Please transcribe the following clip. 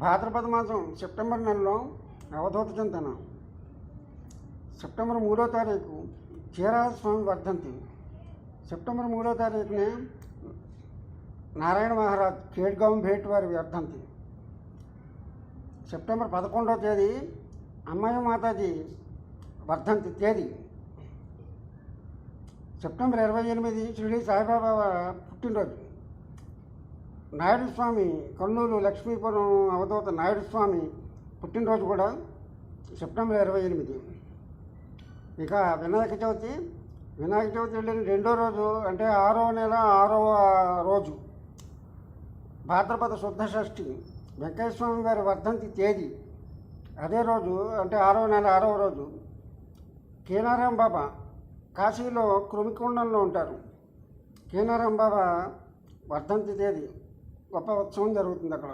భాద్రపద మాసం సెప్టెంబర్ నెలలో అవధూత చింతన సెప్టెంబర్ మూడో తారీఖు చీరాల స్వామి వర్ధంతి. సెప్టెంబర్ మూడో తారీఖునే నారాయణ మహారాజ్ కేడ్గాం భేట్ వారి వర్ధంతి. సెప్టెంబర్ పదకొండో తేదీ అమ్మాయి మాతాజీ వర్ధంతి తేదీ. సెప్టెంబర్ ఇరవై ఎనిమిది షిరిడి సాయిబాబా పుట్టినరోజు. నాయుడు స్వామి కర్నూలు లక్ష్మీపురం అవధూత నాయుడు స్వామి పుట్టినరోజు కూడా సెప్టెంబర్ ఇరవై ఎనిమిది. ఇక వినాయక చవితి వినాయక చవితి వెళ్ళిన రెండో రోజు అంటే ఆరో నెల ఆరవ రోజు భాద్రపద శుద్ధ షష్ఠి వెంకయ్య స్వామి వారి వర్ధంతి తేదీ అదే రోజు అంటే ఆరో నెల ఆరవ రోజు కేనారాం బాబా కాశీలో కృమికొండంలో ఉంటారు. కేనారాం బాబా వర్ధంతి తేదీ గొప్ప ఉత్సవం జరుగుతుంది అక్కడ